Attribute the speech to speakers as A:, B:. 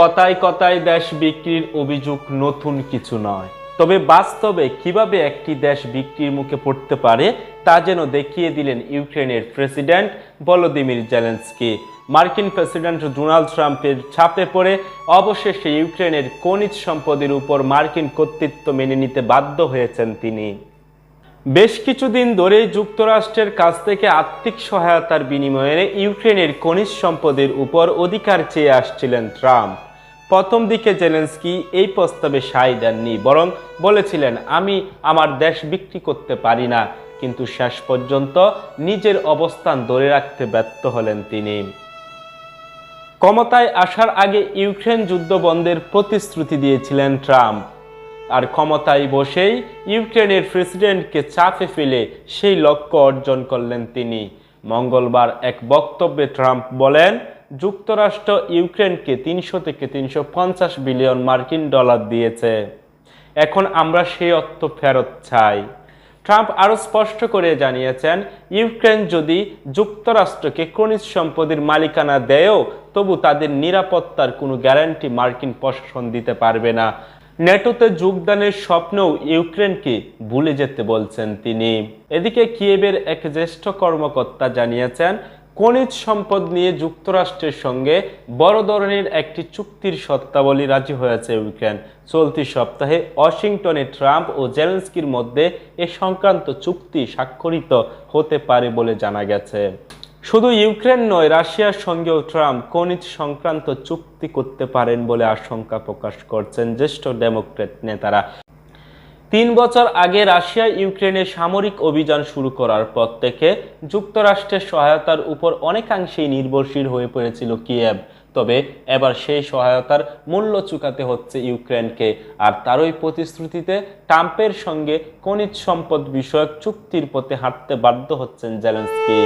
A: কথায় কথায় দেশ বিক্রির অভিযোগ নতুন কিছু নয়। তবে বাস্তবে কীভাবে একটি দেশ বিক্রির মুখে পড়তে পারে, তা যেন দেখিয়ে দিলেন ইউক্রেনের প্রেসিডেন্ট ভলোদিমির জেলেন্সকি। মার্কিন প্রেসিডেন্ট ডোনাল্ড ট্রাম্পের ছাপে পড়ে অবশেষে ইউক্রেনের খনিজ সম্পদের উপর মার্কিন কর্তৃত্ব মেনে নিতে বাধ্য হয়েছেন তিনি। বেশ কিছুদিন ধরেই যুক্তরাষ্ট্রের কাছ থেকে আর্থিক সহায়তার বিনিময়ে ইউক্রেনের খনিজ সম্পদের উপর অধিকার চেয়ে আসছিলেন ট্রাম্প। প্রথম দিকে জেলেন্সকি এই প্রস্তাবে সায় দেননি, বরং বলেছিলেন, আমি আমার দেশ বিক্রি করতে পারি না। কিন্তু শেষ পর্যন্ত নিজের অবস্থান ধরে রাখতে ব্যর্থ হলেন তিনি। ক্ষমতায় আসার আগে ইউক্রেন যুদ্ধ বন্ধের প্রতিশ্রুতি দিয়েছিলেন ট্রাম্প। আর ক্ষমতায় বসেই ইউক্রেনের প্রেসিডেন্টকে চাপে ফেলে সেই লক্ষ্য অর্জন করলেন তিনি। মঙ্গলবার এক বক্তব্যে ট্রাম্প বলেন যুক্তরাষ্ট্র ইউক্রেনকে তিনশো থেকে তিনশো পঞ্চাশ বিলিয়ন মার্কিন ডলার দিয়েছে। এখন আমরা সেই অর্থ ফেরত চাই। ট্রাম্প আরও স্পষ্ট করে জানিয়েছেন, ইউক্রেন যদি যুক্তরাষ্ট্রকে খনিজ সম্পদের মালিকানা দেয়ও, তবু তাদের নিরাপত্তার কোনো গ্যারান্টি মার্কিন প্রশাসন দিতে পারবে না। নেটোতে যোগদানের স্বপ্নও ইউক্রেনকে ভুলে যেতে বলছেন তিনি। এদিকে কিয়েবের এক জ্যেষ্ঠ কর্মকর্তা জানিয়েছেন খনিজ সম্পদ নিয়ে যুক্তরাষ্ট্রের সঙ্গে বড় ধরনের একটি চুক্তির শর্তাবলী রাজি হয়েছে ইউক্রেন। চলতি সপ্তাহে ওয়াশিংটনে ট্রাম্প ও জেলেন্সকির মধ্যে এ সংক্রান্ত চুক্তি স্বাক্ষরিত হতে পারে বলে জানা গেছে। শুধু ইউক্রেন নয়, রাশিয়ার সঙ্গেও ট্রাম্প খনিজ সংক্রান্ত চুক্তি করতে পারেন বলে আশঙ্কা প্রকাশ করছেন জ্যেষ্ঠ ডেমোক্রেট নেতারা। তিন বছর আগে রাশিয়া ইউক্রেনে সামরিক অভিযান শুরু করার পর থেকে যুক্তরাষ্ট্রের সহায়তার উপর অনেকাংশেই নির্ভরশীল হয়ে পড়েছিল কিয়েভ। তবে এবার সেই সহায়তার মূল্য চুকাতে হচ্ছে ইউক্রেনকে। আর তারই প্রতিশ্রুতিতে ট্রাম্পের সঙ্গে খনিজ সম্পদ বিষয়ক চুক্তির পথে হাঁটতে বাধ্য হচ্ছেন জেলেন্সকি।